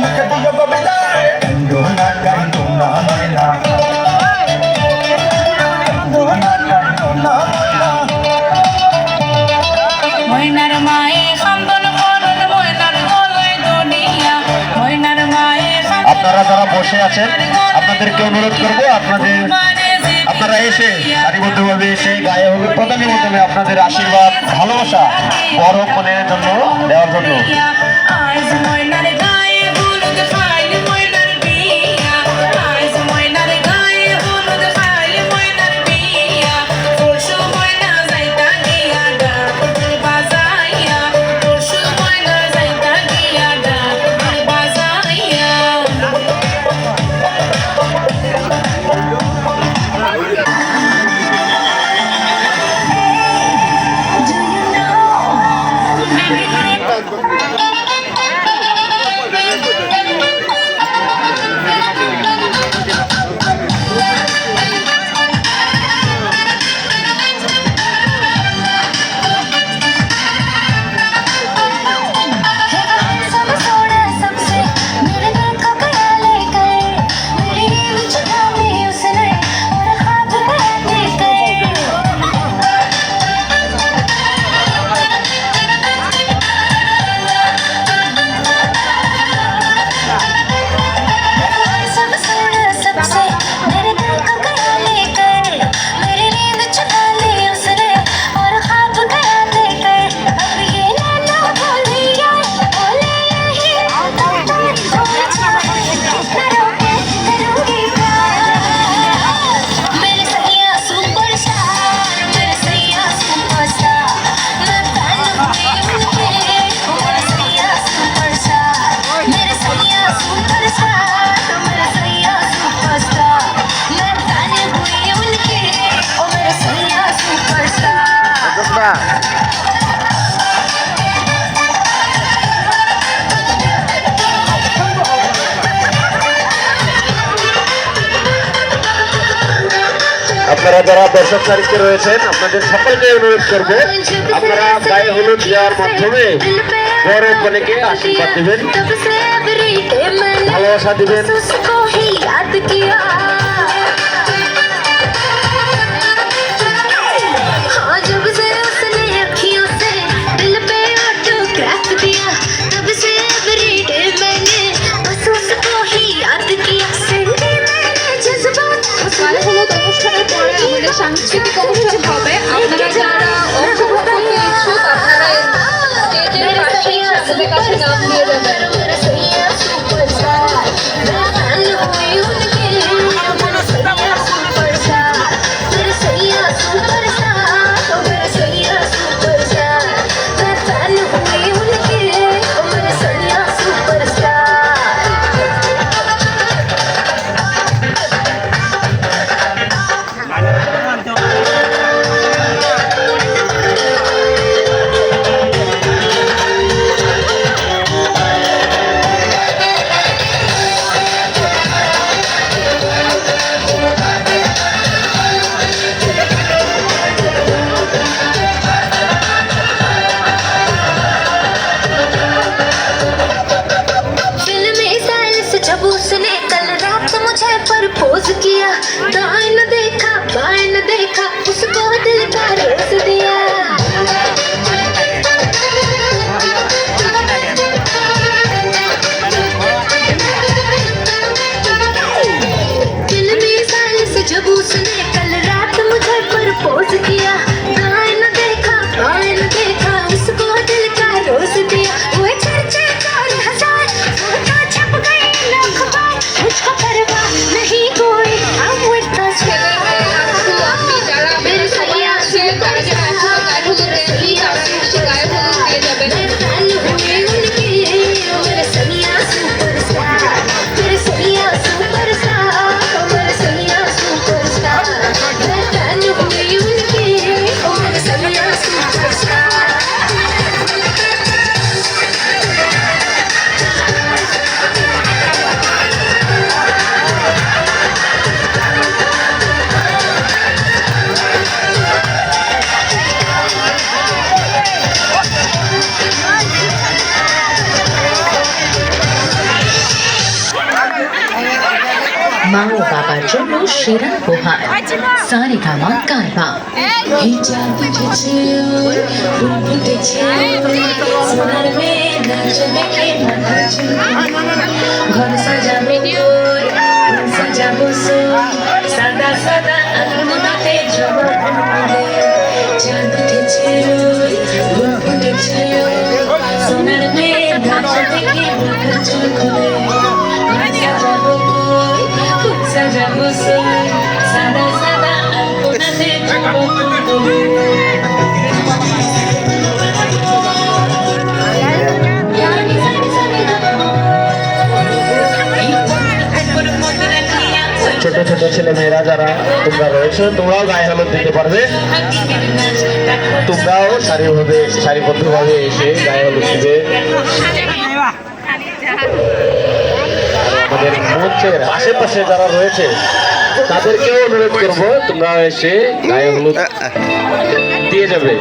মুখে দিও গোবিন্দা কান্দো না কান্দো আপনারা যারা বসে আছেন আপনাদেরকে অনুরোধ করব আপনাদের আপনারা এসে সারিবদ্ধভাবে এসে গায়ে হলুদ প্রদানের মাধ্যমে আপনাদের আশীর্বাদ ভালোবাসা বড় মনের জন্য দেওয়ার জন্য। আপনারা যারা দর্শক তারিখে রয়েছেন, আপনাদের সকলকে অনুরোধ করব, আপনারা গায়ে হলুদ দেওয়ার মাধ্যমে বড় কনেকে আশীর্বাদ দেবেন। ভালোবাসা দেবেন। Sabi ka siya na ang mga মা ও বাবার জন্য সেরা উপহার। সারেগামা কারবা এই চাঁদ উঠেছে ফুটেছে সোনার মেয়ে নাচ দেখে ঘর সাজাবে সাজাবো সোর সাদা সাদা আলপনাতে জমা ফুলে চাঁদ উঠেছে ফুটেছে সোনার মেয়ে নাচ দেখে মাথা ছোট ছেলে মেয়েরা যারা তোমরা রয়েছে, তোমরাও গায়ে হলুদ দিতে পারবে। তোমরাও সারিভাবে সারিবদ্ধভাবে এসে গায়ে হলুদ দিবে। আমাদের মঞ্চের আশেপাশে যারা রয়েছে, তাদেরকেও অনুরোধ করব, তোমরা এসে গায়ে হলুদ দিয়ে যাবে।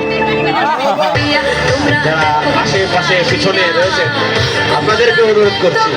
যারা আশেপাশে, পিছনে রয়েছে আপনাদেরকে অনুরোধ করছি।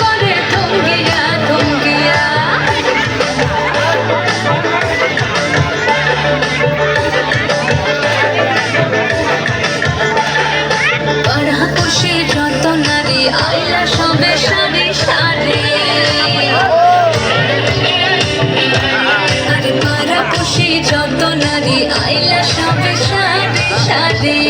নারী আইলা সবে সারি সারি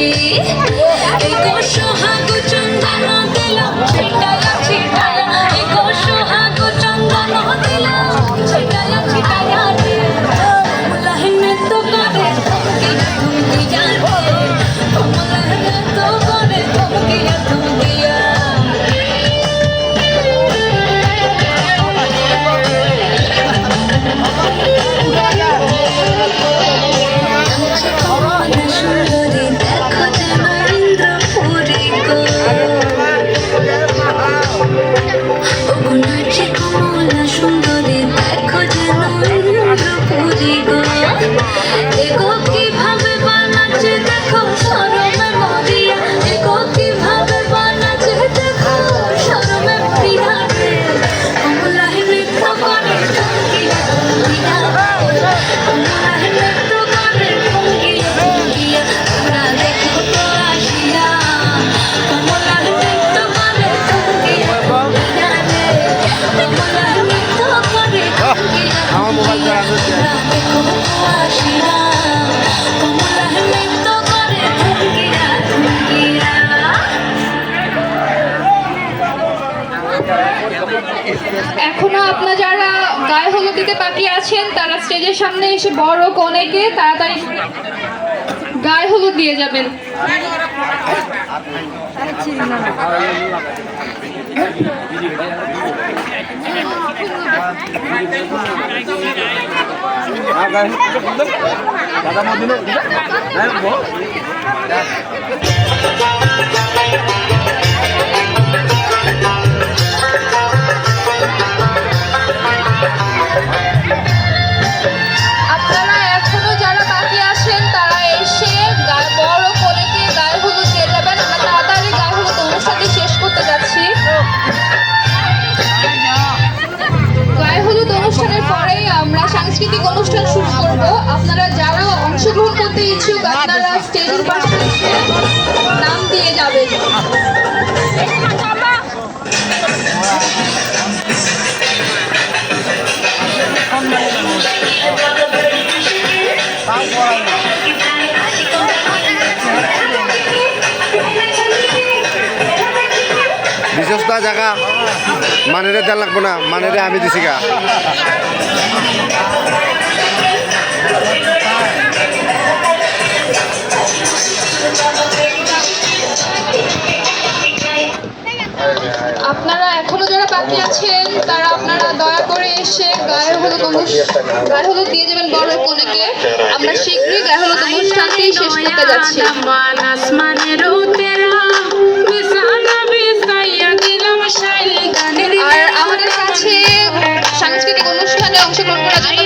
দিতে বাকি আছেন, তারা স্টেজের সামনে এসে বড় কনেকে তাড়াতাড়ি গায়ে হলুদ দিয়ে যাবেন। আপনারা ইচ্ছুক আপনারা স্টেজের পাশে নাম দিয়ে যাবেন জায়গা মানেরে দেন লাগবো না মানেরে আমি দিছি গা। আপনারা এখনও যারা বাকি আছেন, তারা আপনারা দয়া করে এসে গায়ে হলুদ গায়ে হলুদ দিয়ে যাবেন বড় কনেকে আমরা শীঘ্রই গায়ে হলুদ অনুষ্ঠানটি শেষ করতে যাচ্ছি। আমাদের কাছে সাংস্কৃতিক অনুষ্ঠানে অংশগ্রহণ করার জন্য